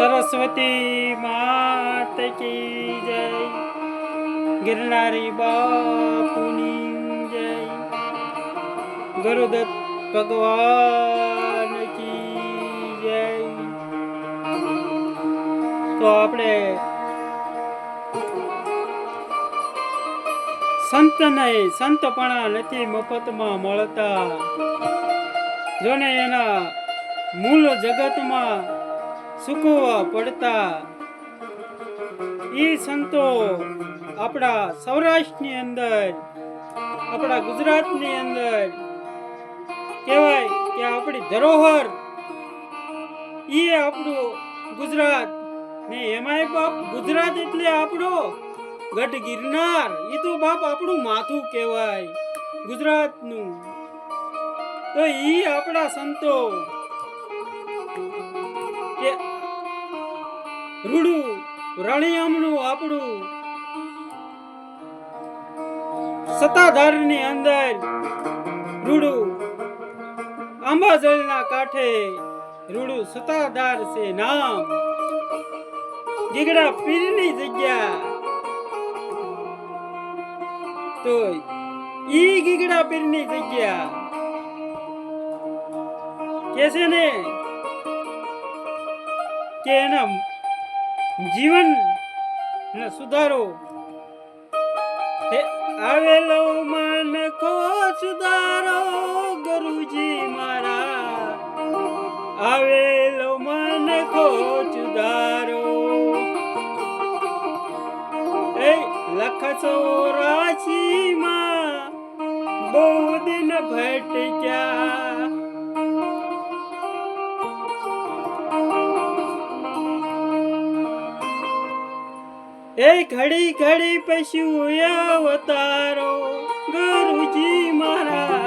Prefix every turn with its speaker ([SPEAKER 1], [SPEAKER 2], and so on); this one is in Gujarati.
[SPEAKER 1] સરસ્વતી માત કી જય. ગિરનારી બાપુની જય. ગુરુદત્ત ભગવાન કી જય. તો આપણે સંતને સંતપણા નથી મફતમાં મળતા. જોને એના મૂળ જગતમાં સુકવવા પડતા ઈ સંતો આપણા સૌરાષ્ટ્રની અંદર, આપણા ગુજરાતની અંદર કહેવાય કે આપણી ધરોહર ઈ આપણું ગુજરાત. ને એમાંય બાપ ગુજરાત એટલે આપણો ગઢ ગિરનાર. એ તો બાપ આપણું માથું કહેવાય, ગુજરાતનું. તો ઈ આપણા સંતો રૂડું, રણિયામનું આપણું સત્તાધારની અંદર રૂડું આંબાજળના કાંઠે રૂડું સત્તાધાર છે નામ. ગીગડા પીરની જગ્યા. તો ઈ ગીગડા પીરની જગ્યા. કે છે ને? કે એના જીવન ને સુધારો. આવેલો મન કો સુધારો, ગુરુજી મારા. આવેલો મન કો સુધારો. એ લખ ચોરાશીમાં બહુ દિન ભટક્યા. એ ઘડી ઘડી પશુ અવતારો. ગુરુજી મારા